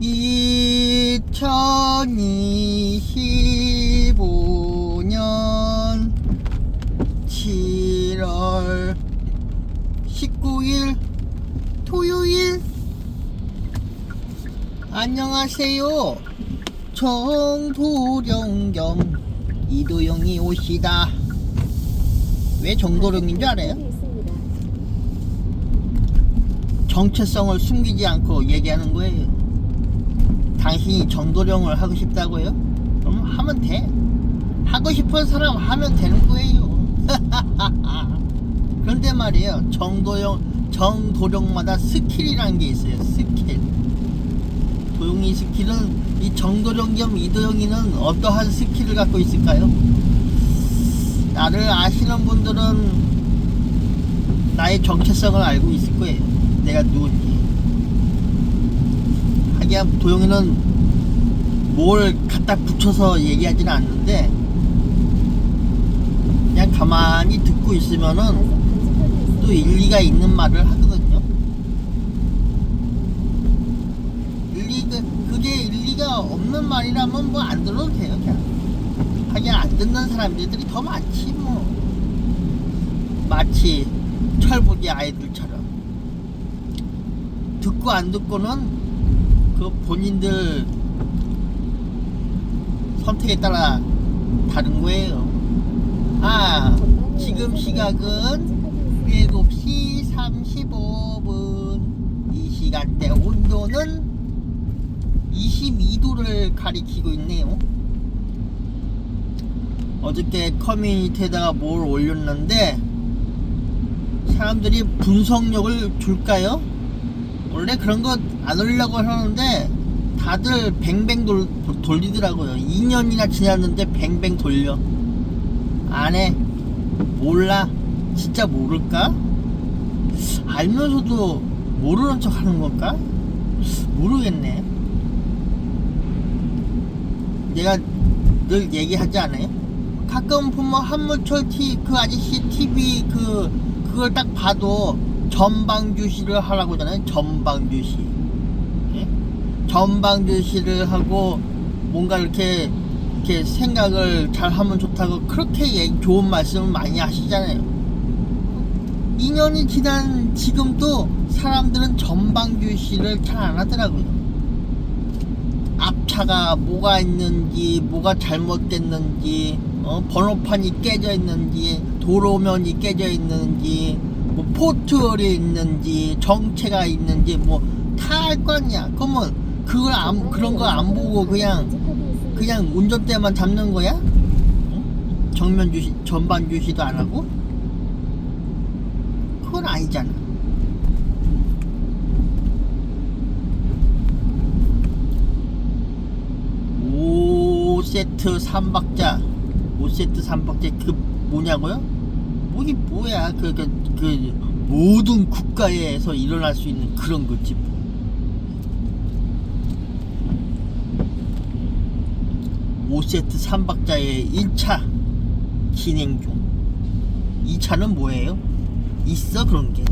2025년 7월 19일 토요일 안녕하세요 정도령 겸 이도영이 오시다 왜 정도령인 줄 알아요? 정체성을 숨기지 않고 얘기하는 거예요. 당신이 정도령을 하고 싶다고요? 그럼 하면 돼. 하고 싶은 사람 하면 되는 거예요. 그런데 말이에요. 정도령, 정도령마다 스킬이라는 게 있어요. 스킬. 도용이 스킬은 이 정도령 겸 이도영이는 어떠한 스킬을 갖고 있을까요? 나를 아시는 분들은 나의 정체성을 알고 있을 거예요. 내가 누군지. 하기야 도영이는 뭘 갖다 붙여서 얘기하지는 않는데 그냥 가만히 듣고 있으면은 또 일리가 있는 말을 하거든요. 일리가 그게 일리가 없는 말이라면 뭐 안 들어도 돼요, 그냥. 하기야 안 듣는 사람들이 더 많지 뭐. 마치 철부지 아이들처럼. 듣고 안 듣고는 그 본인들 선택에 따라 다른 거예요. 아, 지금 시각은 7시 35분. 이 시간대 온도는 22도를 가리키고 있네요. 어저께 커뮤니티에다가 뭘 올렸는데 사람들이 분석력을 줄까요? 원래 그런 거 안 올리려고 하는데 다들 뱅뱅 돌, 돌리더라고요. 2년이나 지났는데 뱅뱅 돌려. 안 해. 몰라. 진짜 모를까? 알면서도 모르는 척 하는 걸까? 모르겠네. 내가 늘 얘기하지 않아요? 가끔 보면 한무철 티, 그 아저씨 TV 그, 그걸 딱 봐도 전방주시를 하라고 하잖아요. 전방주시. 예? 전방 주시를 하고 뭔가 이렇게 이렇게 생각을 잘 하면 좋다고 그렇게 좋은 말씀을 많이 하시잖아요. 2년이 지난 지금도 사람들은 전방주시를 잘 안 하더라고요. 앞차가 뭐가 있는지, 뭐가 잘못됐는지, 어, 번호판이 깨져 있는지, 도로면이 깨져 있는지, 뭐 포트월이 있는지, 정체가 있는지, 뭐다알거 아니야. 그러면 그걸 안, 그런 거 안 보고 그냥 그냥 운전대만 잡는 거야? 응? 정면 주시, 전방 주시도 안 하고? 그건 아니잖아. 오 세트 3박자 5세트 3박자 그 뭐냐고요? 뭐이 뭐야 그, 그, 그 모든 국가에서 일어날 수 있는 그런 거지 뭐. 오세트 3박자의 1차 진행 중 2차는 뭐예요? 있어 그런 게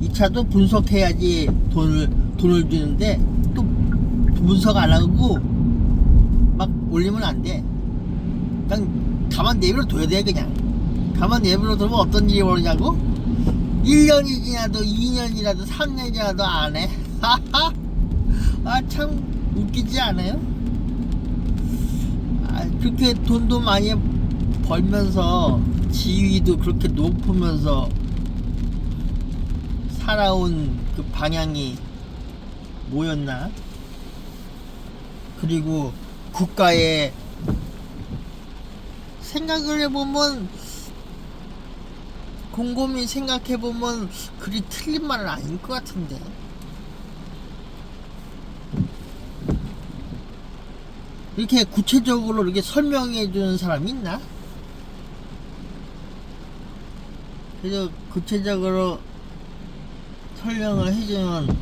2차도 분석해야지 돈을 돈을 주는데 또 분석 안 하고 막 올리면 안 돼. 그냥 가만 내버려 둬야 돼 그냥. 가만 내버려 두면 어떤 일이 벌어지냐고? 1년이 지나도 2년이라도 3년이 지나도 안 해. 아참 웃기지 않아요? 아, 그렇게 돈도 많이 벌면서 지위도 그렇게 높으면서 살아온 그 방향이 뭐였나? 그리고 국가의 생각을 해보면 곰곰이 생각해보면 그리 틀린 말은 아닌 것 같은데 이렇게 구체적으로 이렇게 설명해 주는 사람이 있나? 그래서 구체적으로 설명을 해주면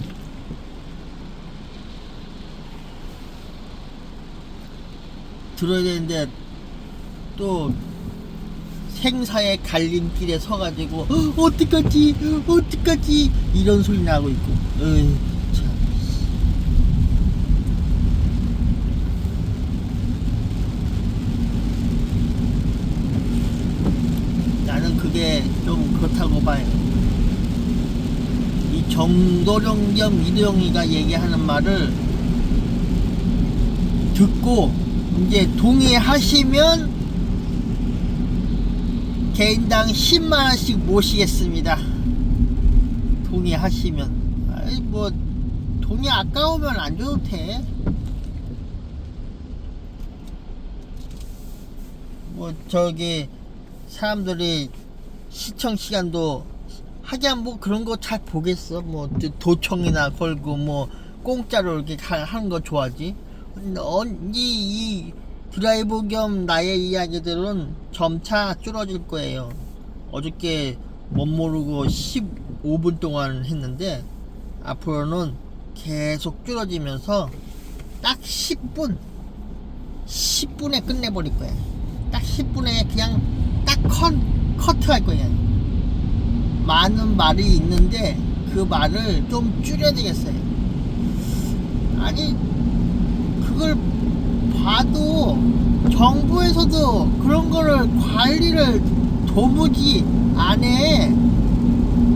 들어야 되는데 또 생사의 갈림길에 서가지고 어, 어떡하지? 어떡하지? 이런 소리 나고 있고. 어이, 참. 봐요. 이 정도령 겸 이도영이가 얘기하는 말을 듣고 이제 동의하시면 개인당 10만 원씩 모시겠습니다. 동의하시면 아이 뭐 돈이 아까우면 안 줘도 돼. 뭐 저기 사람들이 시청 시간도 하기야 뭐 그런 거 잘 보겠어. 뭐 도청이나 걸고 뭐 공짜로 이렇게 가- 하는 거 좋아하지? 언니 이 드라이브 겸 나의 이야기들은 점차 줄어들 거예요. 어저께 못 모르고 15분 동안 했는데 앞으로는 계속 줄어지면서 딱 10분 10분에 끝내버릴 거야. 딱 10분에 그냥 딱 컷, 커트할 거야. 많은 말이 있는데 그 말을 좀 줄여야 되겠어요. 아니 그걸 봐도 정부에서도 그런 거를 관리를 도무지 안 해.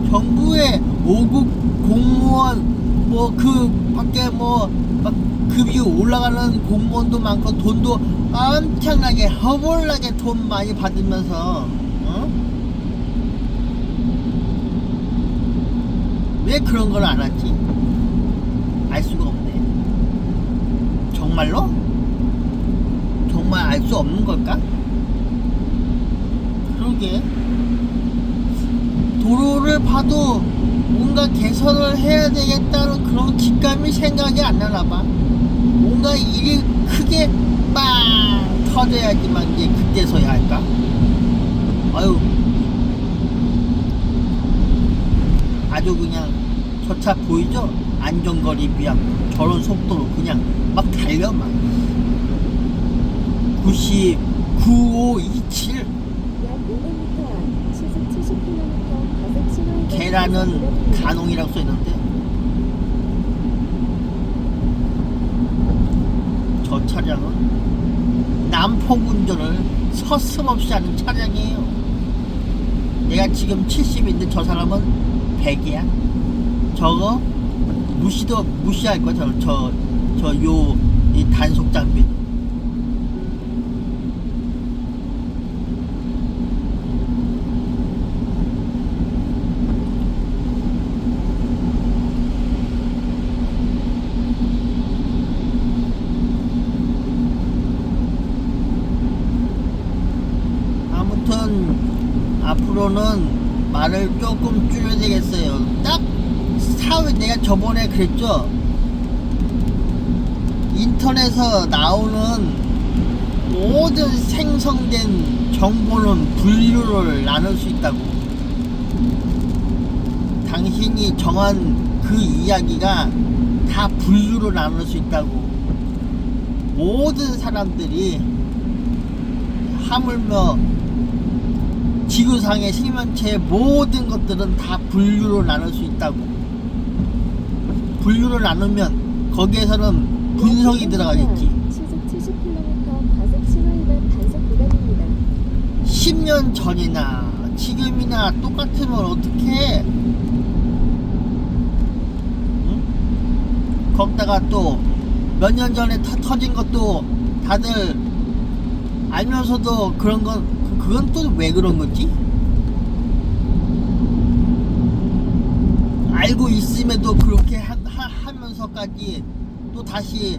정부의 5급 공무원 뭐 그 밖에 뭐 막 급이 올라가는 공무원도 많고 돈도 엄청나게 허벌나게 돈 많이 받으면서 어? 왜 그런 걸안 하지? 알 수가 없네. 정말로? 정말 알 수 없는 걸까? 그러게. 도로를 봐도 뭔가 개선을 해야 되겠다는 그런 직감이 생각이 안 나나 봐. 뭔가 일이 크게 빵 터져야지만 이제 그때서야 할까? 아유. 아주 그냥 저 차 보이죠? 안전거리 비약 저런 속도로 그냥 막 달려 막. 90, 9527약 500m 앞 시속 70km 과속 신호 계란은 간홍이라고 써있는데. 저 차량은 남포 운전을 서슴없이 하는 차량이에요. 내가 지금 70인데 저 사람은 100이야 저거 무시도 무시할 거야 저저저 요 이 단속 장비 아무튼 앞으로는 말을 조금 줄여야 되겠어요. 딱 사회 내가 저번에 그랬죠. 인터넷에서 나오는 모든 생성된 정보는 분류를 나눌 수 있다고. 당신이 정한 그 이야기가 다 분류로 나눌 수 있다고. 모든 사람들이 하물며 지구상의 생명체의 모든 것들은 다 분류로 나눌 수 있다고. 분류를 나누면 거기에서는 분석이 들어가겠지. 시속 70km 과속 신호 위반 단속 구간입니다. 10년 전이나 지금이나 똑같으면 어떡해? 응? 거기다가 또 몇 년 전에 터, 터진 것도 다들 알면서도 그런 건 그- 그건 또 왜 그런 거지? 알고 있음에도 그렇게 하, 하, 면서까지 또 다시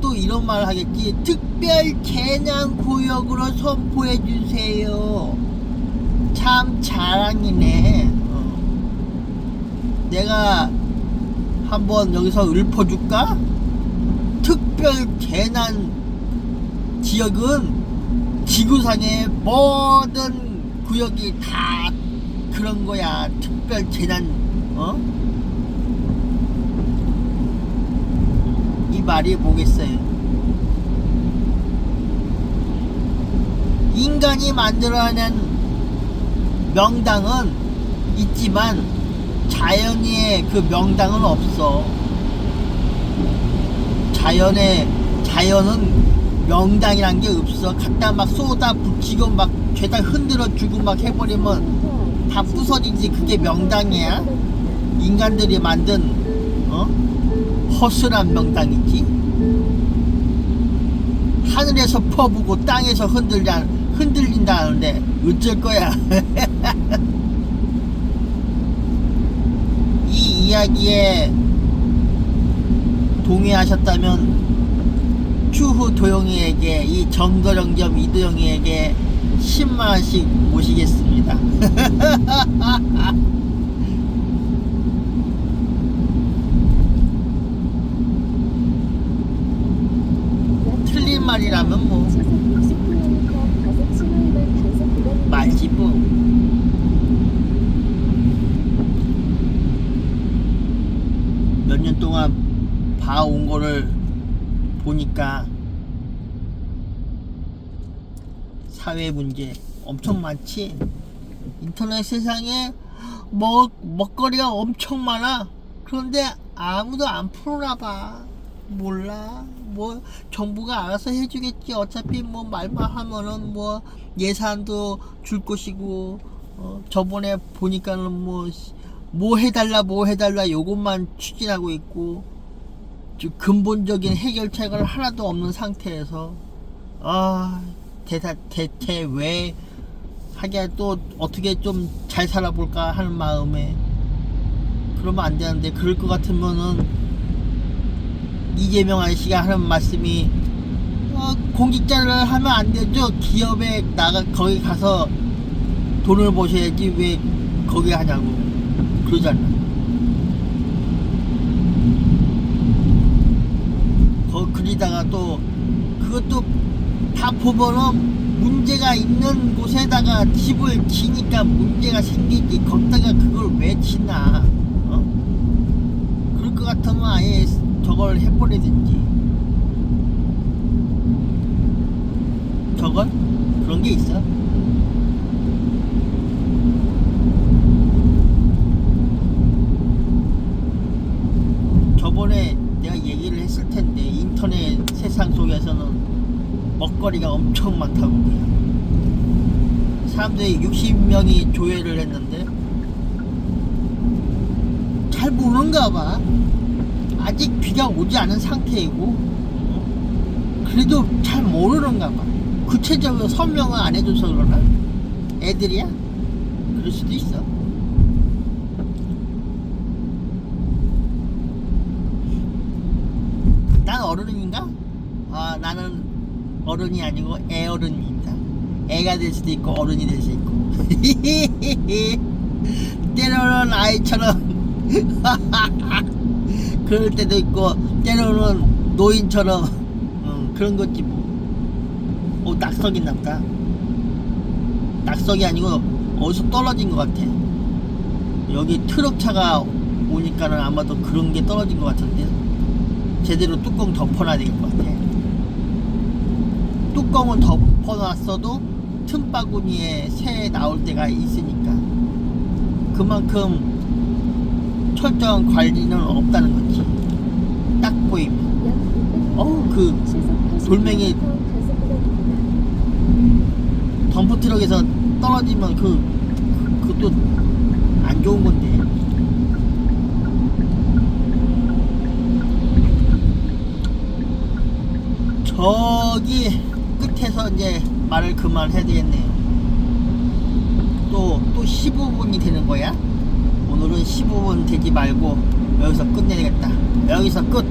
또 이런 말을 하겠지 특별 재난 구역으로 선포해 주세요 참 자랑이네 어. 내가 한번 여기서 읊어줄까? 특별 재난 지역은 지구상의 모든 구역이 다 그런 거야 특별 재난 어? 말이 뭐겠어요 인간이 만들어낸 명당은 있지만 자연의 그 명당은 없어 자연의 자연은 명당이란 게 없어 갖다 막 쏟아 붙이고 막 죄다 흔들어 주고 막 해버리면 다 부서지지 그게 명당이야? 인간들이 만든 어? 허술한 명당이지. 하늘에서 퍼부고 땅에서 흔들자 흔들린다는데 어쩔 거야? 이 이야기에 동의하셨다면 추후 도영이에게 이 정거령점 이도영이에게 10만원씩 모시겠습니다 틀린 말이라면 뭐 시속 60km 과속 신호위반 단속 구간입니다. 말지 뭐 몇 년 동안 봐온 거를 보니까 사회 문제 엄청 많지. 인터넷 세상에 먹, 먹거리가 엄청 많아. 그런데 아무도 안 풀어나 봐 몰라. 뭐 정부가 알아서 해주겠지. 어차피 뭐 말만 하면은 뭐 예산도 줄 것이고 어, 저번에 보니까는 뭐뭐 해달라 뭐 해달라 요것만 추진하고 있고 좀 근본적인 해결책을 하나도 없는 상태에서 아 대사 대체 왜 하게 또 어떻게 좀 잘 살아볼까 하는 마음에. 그러면 안 되는데 그럴 것 같으면은 이재명 아저씨가 하는 말씀이 어, 공직자를 하면 안 되죠. 기업에 나가 거기 가서 돈을 버셔야지 왜 거기 하냐고 그러잖아. 거 그리다가 또 그것도 다 보면은 문제가 있는 곳에다가 집을 지니까 문제가 생기지. 거기다가 그걸 왜 치나 어? 그럴 것 같으면 아예 저걸 해버리든지. 저걸 그런 게 있어. 저번에 내가 얘기를 했을 텐데 인터넷 세상 속에서는 먹거리가 엄청 많다고 사람들이 60명이 조회를 했는데 잘 모르는가 봐 아직 비가 오지 않은 상태이고 어? 그래도 잘 모르는가 봐 구체적으로 설명을 안 해줘서 그러나 애들이야 그럴 수도 있어 난 어른인가? 아 나는 어른이 아니고 애어른입니다. 애가 될 수도 있고 어른이 될수 있고. 때로는 아이처럼 그럴 때도 있고 때로는 노인처럼 음, 그런 거지 뭐. 오 낙석이 났다. 낙석이 아니고 어디서 떨어진 것 같아. 여기 트럭 차가 오니까는 아마도 그런 게 떨어진 것 같은데. 제대로 뚜껑 덮어놔야 될 것 같아. 뚜껑은 덮어놨어도 틈바구니에 새 나올 때가 있으니까 그만큼 철저한 관리는 없다는 거지. 딱 600m 어우, 그 시속 80km 돌멩이. 덤프 트럭에서 떨어지면 그, 그 그것도 안 좋은 건데. 저기 끝에서 이제 말을 그만 해야 되겠네요. 또, 또 15분이 되는 거야? 오늘은 15분 되지 말고 여기서 끝내야겠다. 여기서 끝.